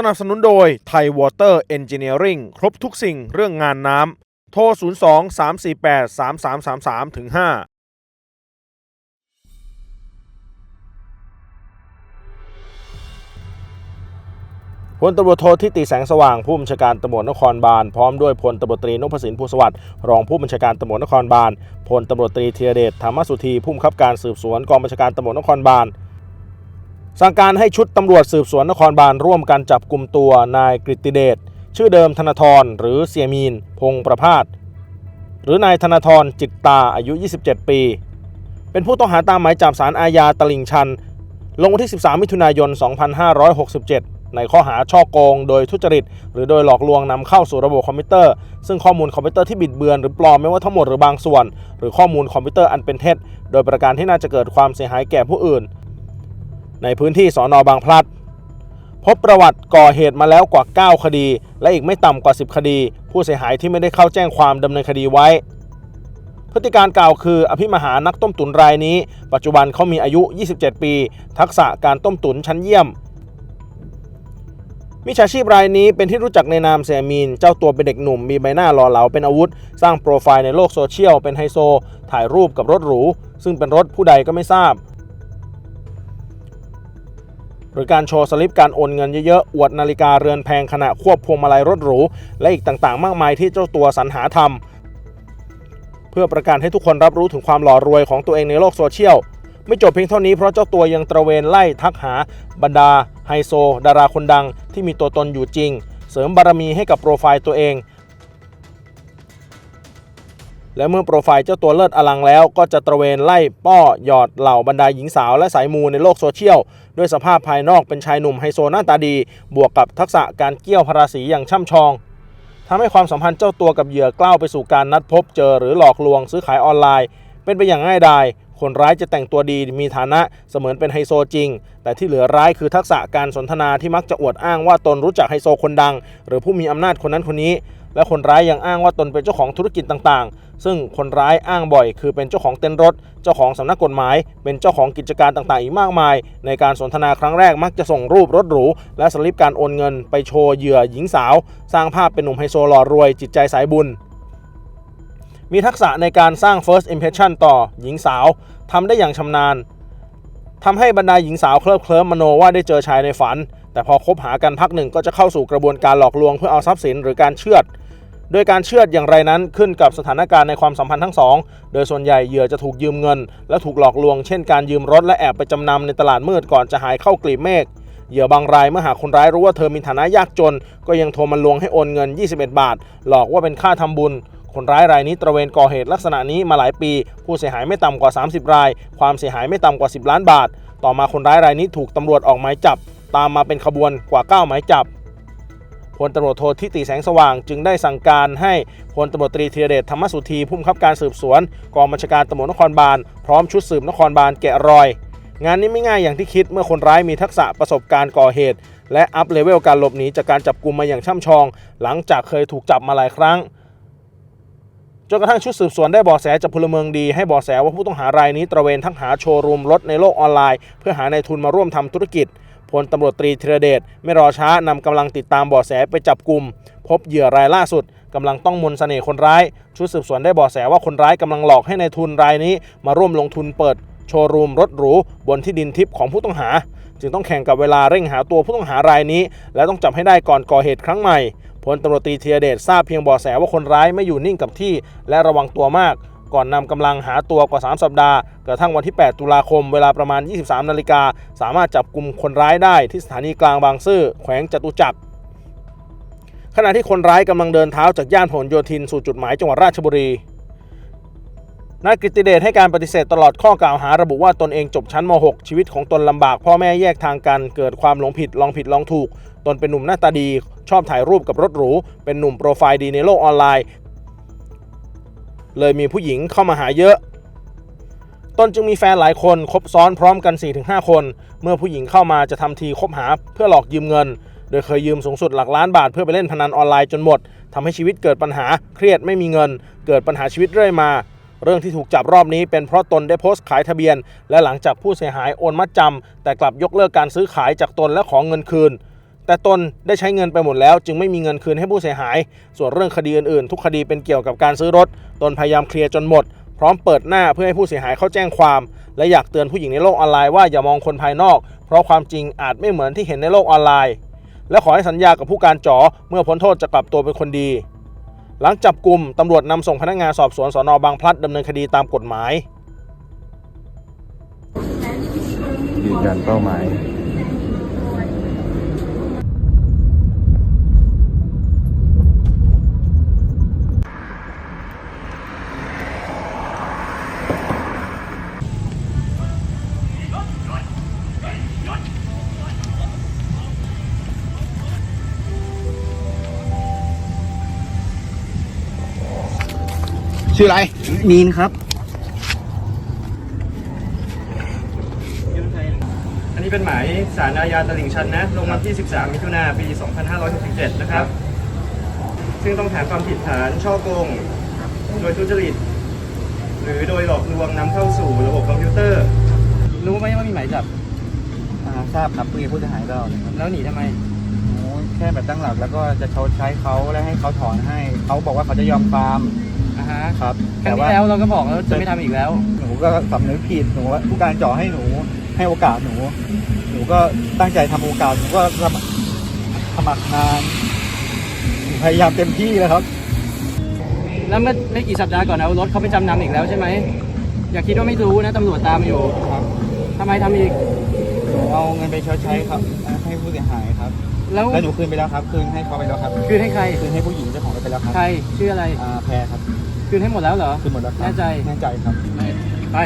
สนับสนุนโดยไทยวอเตอร์เอนจิเนียริงครบทุกสิ่งเรื่องงานน้ำ โทร 02 348 3333ถึง5พลตำรวจโททิติแสงสว่างผู้บัญชาการตำรวจนครบาลพร้อมด้วยพลตำรวจตรีนพสินภูสวัสดิ์รองผู้บัญชาการตำรวจนครบาลพลตำรวจตรีธีรเดชธรรมสุธีผู้บังคับการสืบสวนกองบัญชาการตำรวจนครบาล สั่งการให้ชุดตำรวจสืบสวนนครบาลร่วมกันจับกลุ่มตัวนายกฤติเดชชื่อเดิมธนทรหรือเสียมีน พงประพาสหรือนายธนทรจิตตาอายุ 27 ปี เป็นผู้ต้องหาตามหมายจับสารอาญาตลิ่งชัน ลงวันที่ 13 มิถุนายน 2567 ในข้อหาช่อโกง โดยทุจริต หรือโดยหลอกลวงนำเข้าสู่ระบบคอมพิวเตอร์ ซึ่งข้อมูลคอมพิวเตอร์ที่บิดเบือนหรือปลอมไม่ว่าทั้งหมดหรือบางส่วน หรือข้อมูลคอมพิวเตอร์อันเป็นเท็จ โดยประการที่น่าจะเกิดความเสียหายแก่ผู้อื่น ในพื้นที่สอนอบางพลัด พบประวัติก่อเหตุมาแล้วกว่า 9 คดี และอีกไม่ต่ำกว่า 10 คดี ผู้เสียหายที่ไม่ได้เข้าแจ้งความดำเนินคดีไว้ พฤติการกล่าวคืออภิมหานักต้มตุ๋นรายนี้ ปัจจุบันเขามีอายุ 27 ปี ทักษะการต้มตุ๋นชั้นเยี่ยมมิจฉาชีพรายนี้เป็นที่รู้จักในนามเสียมีน เจ้าตัวเป็นเด็กหนุ่มมีใบหน้าหล่อเหลาเป็นอาวุธ สร้างโปรไฟล์ในโลกโซเชียล เป็นไฮโซ ถ่ายรูปกับรถหรู ซึ่งเป็นรถผู้ใดก็ไม่ทราบ หรือการโชว์สลิปการโอนเงินเยอะๆ อวดนาฬิกาเรือนแพงขณะควบพวงมาลัยรถหรู และอีกต่างๆ มากมายที่เจ้าตัวสรรหาทำเพื่อประกาศให้ทุกคนรับรู้ถึงความหล่อรวยของตัวเองในโลกโซเชียล ไม่จบเพียงเท่านี้เพราะเจ้าตัวยังตระเวนไล่ทักหาบรรดาไฮโซ ดาราคนดังที่มีตัวตนอยู่จริง เสริมบารมีให้กับโปรไฟล์ตัวเอง และเมื่อโปรไฟล์เจ้าตัวเลิศอลังแล้ว ก็จะตระเวนไล่ป้อหยอดเหล่าบรรดาหญิงสาวและสายมูในโลกโซเชียล ด้วยสภาพภายนอกเป็นชายหนุ่มไฮโซหน้าตาดี บวกกับทักษะการเกี่ยวพราสีอย่างช่ำชองทำให้ความสัมพันธ์เจ้าตัวกับเหยื่อกล้าวไปสู่การนัดพบเจอหรือหลอกลวงซื้อขายออนไลน์ เป็นไปอย่างง่ายดายคนร้ายจะแต่งตัวดีมีฐานะเสมือนเป็นไฮโซจริง แต่ที่เหลือร้ายคือทักษะการสนทนาที่มักจะอวดอ้างว่าตนรู้จักไฮโซคนดัง หรือผู้มีอำนาจคนนั้นคนนี้ และคนร้ายยังอ้างว่าตนเป็นเจ้าของธุรกิจต่างๆ ซึ่งคนร้ายอ้างบ่อย คือเป็นเจ้าของเต็นท์รถ เจ้าของสำนักกฎหมาย เป็นเจ้าของกิจการต่างๆ อีกมากมาย ในการสนทนาครั้งแรกมักจะส่งรูปรถหรู และสลิปการโอนเงินไปโชว์เหยื่อหญิงสาว สร้างภาพเป็นหนุ่มไฮโซหล่อรวยจิตใจสายบุญมีทักษะในการสร้าง first impression ต่อหญิงสาวทำได้อย่างชำนาญทำให้บรรดาหญิงสาวเคลิบเคลิ้มมโนว่าได้เจอชายในฝัน แต่พอคบหากันพักหนึ่งก็จะเข้าสู่กระบวนการหลอกลวงเพื่อเอาทรัพย์สินหรือการเชือด โดยการเชือดอย่างไรนั้นขึ้นกับสถานการณ์ในความสัมพันธ์ทั้งสอง โดยส่วนใหญ่เหยื่อจะถูกยืมเงิน และถูกหลอกลวง เช่นการยืมรถและแอบไปจำนำในตลาดมืดก่อนจะหายเข้ากลีบเมฆเหยื่อบางรายเมื่อหากคนร้ายรู้ว่าเธอมีฐานะยากจน ก็ยังโทรมาลวงให้โอนเงิน 21 บาท หลอกว่าเป็นค่าทำบุญ คนร้ายรายนี้ตระเวนก่อเหตุลักษณะนี้มาหลายปี ผู้เสียหายไม่ต่ำกว่า 30 ราย ความเสียหายไม่ต่ำกว่า 10 ล้านบาท ต่อมาคนร้ายรายนี้ถูกตำรวจออกหมายจับ ตามมาเป็นขบวนกว่า 9 หมายจับพลตำรวจโททิติแสงสว่าง จึงได้สั่งการให้พลตำรวจตรีธีรเดชธรรมสุธีผู้บังคับการสืบสวน กองบัญชาการตำรวจนครบาลพร้อมชุดสืบนครบาลแกะรอย งานนี้ไม่ง่ายอย่างที่คิดเมื่อคนร้ายมีทักษะประสบการณ์ก่อเหตุ และอัพเลเวลการหลบหนีจากการจับกลุมมาอย่างช่ำชอง หลังจากเคยถูกจับมาหลายครั้งจนกระทั่งชุดสืบสวนได้เบาะแสจากพลเมืองดีให้เบาะแสว่าผู้ต้องหารายนี้ตระเวนทั้งหาโชว์รูมรถในโลกออนไลน์ เพื่อหานายทุนมาร่วมทำธุรกิจ พลตำรวจตรีธีรเดชไม่รอช้านำกำลังติดตามเบาะแสไปจับกลุ่ม พบเหยื่อรายล่าสุดกำลังต้องมนต์เสน่ห์คนร้าย ชุดสืบสวนได้เบาะแสว่าคนร้ายกำลังหลอกให้ในายทุนรายนี้ มาร่วมลงทุนเปิดโชว์รูมรถหรูบนที่ดินทิพย์ของผู้ต้องหา จึงต้องแข่งกับเวลาเร่งหาตัวผู้ต้องหารายนี้ และต้องจับให้ได้ก่อนก่อเหตุครั้งใหม่พลตำรวจตรีเทียเดชทราบเพียงเบาะแสว่าคนร้ายไม่อยู่นิ่งกับที่ และระวังตัวมาก ก่อนนำกำลังหาตัวกว่า 3 สัปดาห์กระทั่งวันที่ 8 ตุลาคมเวลาประมาณ 23 นาฬิกา สามารถจับกลุ่มคนร้ายได้ที่สถานีกลางบางซื่อแขวงจตุจักรขณะที่คนร้ายกำลังเดินเท้าจากย่านผลโยธินสู่จุดหมายจังหวัดราชบุรีนายกฤติเดชให้การปฏิเสธตลอดข้อกล่าวหาระบุว่าตนเองจบชั้นม .6 ชีวิตของตนลำบาก พ่อแม่แยกทางกัน เกิดความหลงผิดลองผิดลองถูก ตนเป็นหนุ่มหน้าตาดี ชอบถ่ายรูปกับรถหรู เป็นหนุ่มโปรไฟล์ดีในโลกออนไลน์ เลยมีผู้หญิงเข้ามาหาเยอะ ตนจึงมีแฟนหลายคนคบซ้อนพร้อมกัน 4-5 คน เมื่อผู้หญิงเข้ามาจะทำทีคบหาเพื่อหลอกยืมเงิน โดยเคยยืมสูงสุดหลักล้านบาทเพื่อไปเล่นพนันออนไลน์จนหมดทำให้ชีวิตเกิดปัญหาเครียดไม่มีเงิน เกิดปัญหาชีวิตเรื่อยมา เรื่องที่ถูกจับรอบนี้เป็นเพราะตนได้โพสต์ขายทะเบียน และหลังจากผู้เสียหายโอนมัดจำแต่กลับยกเลิกการซื้อขายจากตนและของเงินคืน แต่ตนได้ใช้เงินไปหมดแล้ว จึงไม่มีเงินคืนให้ผู้เสียหาย ส่วนเรื่องคดีอื่นๆ ทุกคดีเป็นเกี่ยวกับการซื้อรถ ตนพยายามเคลียร์จนหมด พร้อมเปิดหน้าเพื่อให้ผู้เสียหายเข้าแจ้งความ และอยากเตือนผู้หญิงในโลกออนไลน์ว่าอย่ามองคนภายนอก เพราะความจริงอาจไม่เหมือนที่เห็นในโลกออนไลน์ และขอให้สัญญากับผู้การจอเมื่อพ้นโทษจะกลับตัวเป็นคนดี หลังจับกลุ่มตำรวจนำส่งพนักงานสอบสวนสนบางพลัดดำเนินคดีตามกฎหมายยืนยันเป้าหมาย ชื่ออะไร มีนครับ อันนี้เป็นหมายสารอาญาตลิ่งชันนะ ลงวันที่ 13 มิถุนาปี 2567 นะครับ ซึ่งต้องฐานความผิดฐานช่อโกง โดยทุจริต หรือโดยหลอกลวงนำเข้าสู่ระบบคอมพิวเตอร์ รู้ไหมว่ามีหมายจับ อ่าทราบครับคุยกับผู้เสียหายเราเลยครับแล้วหนีทำไม โอ้แค่แบบตั้งหลักแล้วก็จะชดใช้เขาและให้เขาถอนให้ เขาบอกว่าเขาจะยอมความ อ่าฮะครับครั้แต่งว่าที่แล้วเราก็บอกแล้วจะไม่ทำอีกแล้ว หนูก็สำนึกผิดหนูว่าผู้การเจ่อให้หนูให้โอกาสหนู หนูก็ตั้งใจทำโอกาสหนูก็สมัครสมัครงานหนูพยายามเต็มที่แล้วครับ แล้วเมื่อไม่กี่สัปดาห์ก่อนเอารถเขาไปจำนำอีกแล้วใช่ไหม อย่าคิดว่าไม่รู้นะตำรวจตามอยู่ครับทำไมทำอีก หนูเอาเงินไปชดใช้ครับให้ผู้เสียหายครับแล้วแล้วหนูคืนไปแล้วครับคืนให้เขาไปแล้วครับคืนให้ใคร คืนให้ผู้หญิงเจ้าของรถไปแล้วครับใครชื่ออะไร อ่าแพรครับ คืนให้หมดแล้วเหรอ คืนหมดแล้วครับแน่ใจ แน่ใจครับ ไป